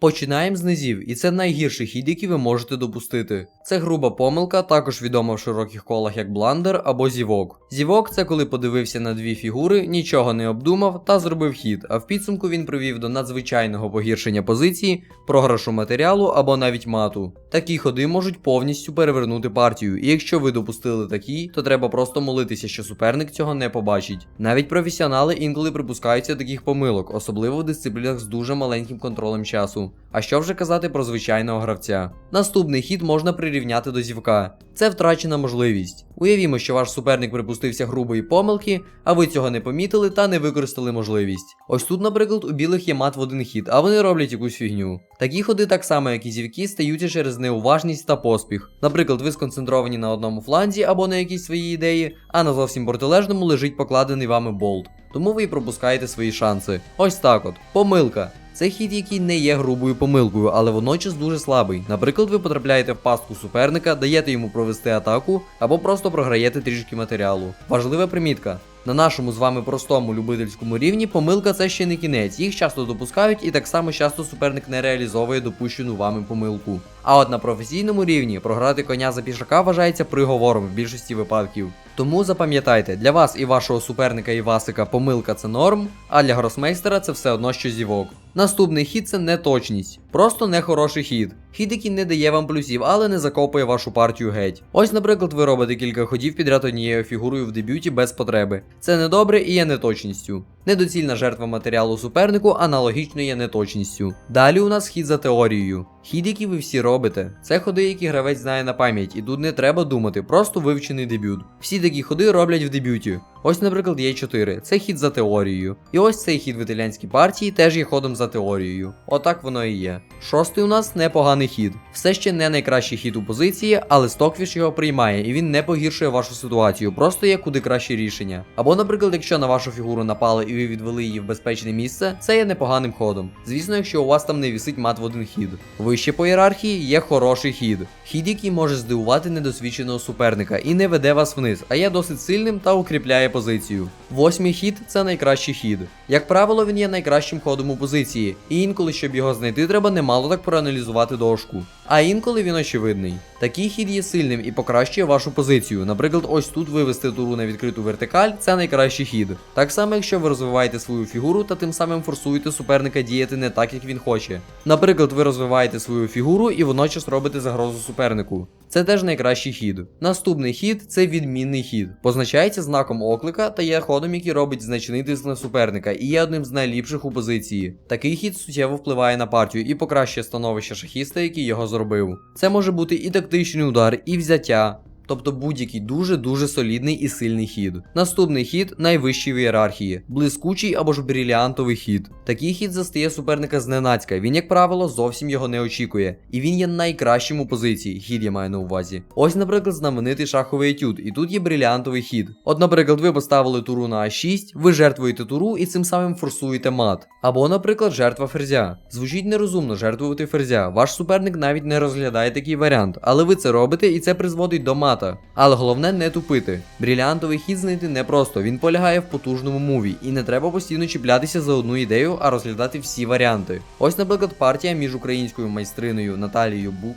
Починаємо з низів, і це найгірший хід, який ви можете допустити. Це груба помилка, також відома в широких колах як бландер або зівок. Зівок це коли подивився на дві фігури, нічого не обдумав та зробив хід, а в підсумку він привів до надзвичайного погіршення позиції, програшу матеріалу або навіть мату. Такі ходи можуть повністю перевернути партію, і якщо ви допустили такі, то треба просто молитися, що суперник цього не побачить. Навіть професіонали інколи припускаються таких помилок, особливо в дисциплінах з дуже маленьким контролем часу. А що вже казати про звичайного гравця? Наступний хід можна прирівняти до зівка. Це втрачена можливість. Уявімо, що ваш суперник припустився грубої помилки, а ви цього не помітили та не використали можливість. Ось тут, наприклад, у білих є мат в один хід, а вони роблять якусь фігню. Такі ходи, так само як і зівки, стаються через неуважність та поспіх. Наприклад, ви сконцентровані на одному фланзі або на якійсь своїй ідеї, а на зовсім протилежному лежить покладений вами болт. Тому ви і пропускаєте свої шанси. Ось так от. Помилка. Це хід, який не є грубою помилкою, але водночас дуже слабий. Наприклад, ви потрапляєте в пастку суперника, даєте йому провести атаку або просто програєте трішки матеріалу. Важлива примітка. На нашому з вами простому любительському рівні помилка це ще не кінець. Їх часто допускають, і так само часто суперник не реалізовує допущену вами помилку. А от на професійному рівні програти коня за пішака вважається приговором в більшості випадків. Тому запам'ятайте, для вас і вашого суперника Івасика помилка це норм, а для гросмейстера це все одно що зівок. Наступний хід це неточність. Просто нехороший хід. Хід, який не дає вам плюсів, але не закопує вашу партію геть. Ось, наприклад, ви робите кілька ходів підряд однією фігурою в дебюті без потреби. Це недобре і є неточністю. Недоцільна жертва матеріалу супернику аналогічно є неточністю. Далі у нас хід за теорією. Хід, який ви всі робите, це ходи, які гравець знає на пам'ять, і тут не треба думати, просто вивчений дебют. Всі такі ходи роблять в дебюті. Ось, наприклад, є 4 це хід за теорією. І ось цей хід в італійській партії теж є ходом за теорією. Отак воно і є. Шостий у нас непоганий хід. Все ще не найкращий хід у позиції, але Стокфіш його приймає, і він не погіршує вашу ситуацію, просто є куди краще рішення. Або, наприклад, якщо на вашу фігуру напали і ви відвели її в безпечне місце, це є непоганим ходом. Звісно, якщо у вас там не вісить мат в один хід. Вище по ієрархії є хороший хід. Хід, який може здивувати недосвідченого суперника і не веде вас вниз, а є досить сильним та укріпляє позицію. Восьмий хід це найкращий хід. Як правило, він є найкращим ходом у позиції, і інколи, щоб його знайти, треба немало так проаналізувати дошку. А інколи він очевидний. Такий хід є сильним і покращує вашу позицію. Наприклад, ось тут вивести туру на відкриту вертикаль це найкращий хід. Так само, якщо ви розвиваєте свою фігуру та тим самим форсуєте суперника діяти не так, як він хоче. Наприклад, ви розвиваєте свою фігуру і водночас робите загрозу супернику. Це теж найкращий хід. Наступний хід це відмінний хід. Позначається знаком оклика та є ходом, який робить значний тиск на суперника, і є одним з найліпших у позиції. Такий хід суттєво впливає на партію і покращує становище шахіста, який його зробив. Це може бути і тактичний удар, і взяття. Тобто будь-який дуже-дуже солідний і сильний хід. Наступний хід найвищий в ієрархії, блискучий або ж бріліантовий хід. Такий хід застає суперника зненацька. Він, як правило, зовсім його не очікує. І він є найкращим у позиції, хід я маю на увазі. Ось, наприклад, знаменитий шаховий етюд, і тут є бриліантовий хід. От, наприклад, ви поставили туру на А6, ви жертвуєте туру і цим самим форсуєте мат. Або, наприклад, жертва ферзя. Звучить нерозумно жертвувати ферзя. Ваш суперник навіть не розглядає такий варіант, але ви це робите і це призводить до мат. Але головне не тупити. Бріліантовий хід знайти непросто, він полягає в потужному муві, і не треба постійно чіплятися за одну ідею, а розглядати всі варіанти. Ось, наприклад, партія між українською майстриною Наталією Бу.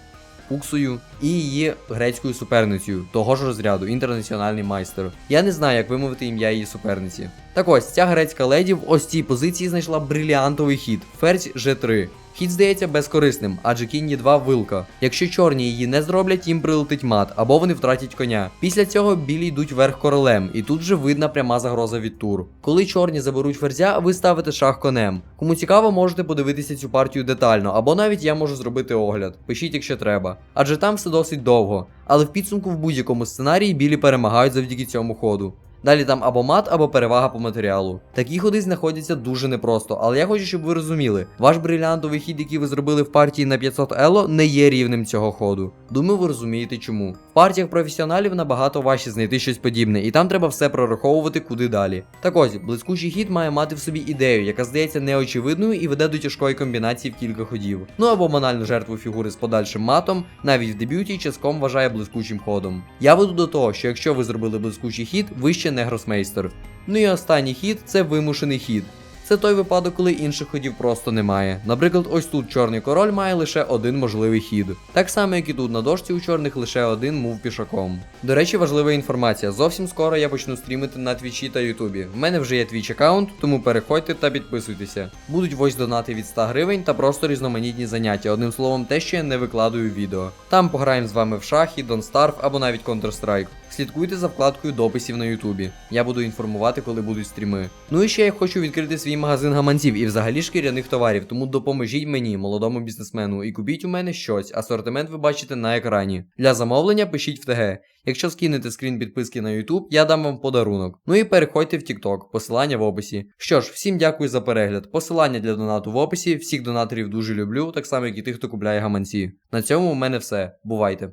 Пуксою і її грецькою суперницею того ж розряду, інтернаціональний майстер. Я не знаю, як вимовити ім'я її суперниці. Так ось ця грецька леді в ось цій позиції знайшла бриліантовий хід ферзь G3. Хід здається безкорисним, адже кінь 2 вилка. Якщо чорні її не зроблять, їм прилетить мат, або вони втратять коня. Після цього білі йдуть вверх королем, і тут же видна пряма загроза від тур. Коли чорні заберуть ферзя, ви ставите шах конем. Кому цікаво, можете подивитися цю партію детально, або навіть я можу зробити огляд. Пишіть, якщо треба. Адже там все досить довго. Але в підсумку в будь-якому сценарії білі перемагають завдяки цьому ходу. Далі там або мат, або перевага по матеріалу. Такі ходи знаходяться дуже непросто, але я хочу, щоб ви розуміли, ваш брилянтовий хід, який ви зробили в партії на 500 ело, не є рівнем цього ходу. Думаю, ви розумієте чому. В партіях професіоналів набагато важче знайти щось подібне, і там треба все прораховувати куди далі. Так ось, блискучий хід має мати в собі ідею, яка здається неочевидною і веде до тяжкої комбінації в кілька ходів. Ну або банальну жертву фігури з подальшим матом, навіть в дебюті часком вважає блискучим ходом. Я веду до того, що якщо ви зробили блискучий хід, ви ще не гросмейстер. Ну і останній хід це вимушений хід. Це той випадок, коли інших ходів просто немає. Наприклад, ось тут чорний король має лише один можливий хід. Так само, як і тут на дошці у чорних лише один мув пішаком. До речі, важлива інформація. Зовсім скоро я почну стрімити на твічі та ютубі. В мене вже є твіч аккаунт, тому переходьте та підписуйтеся. Будуть вось донати від 100 гривень та просто різноманітні заняття. Одним словом, те, що я не викладаю відео. Там пограємо з вами в шахи, Don't Starve або навіть Counter-Strike. Слідкуйте за вкладкою дописів на Ютубі. Я буду інформувати, коли будуть стріми. Ну і ще я хочу відкрити свій магазин гаманців і взагалі шкіряних товарів, тому допоможіть мені, молодому бізнесмену, і купіть у мене щось. Асортимент ви бачите на екрані. Для замовлення пишіть в ТГ. Якщо скинете скрін підписки на YouTube, я дам вам подарунок. Ну і переходьте в TikTok, посилання в описі. Що ж, всім дякую за перегляд. Посилання для донату в описі. Всіх донаторів дуже люблю, так само як і тих, хто купляє гаманці. На цьому у мене все. Бувайте.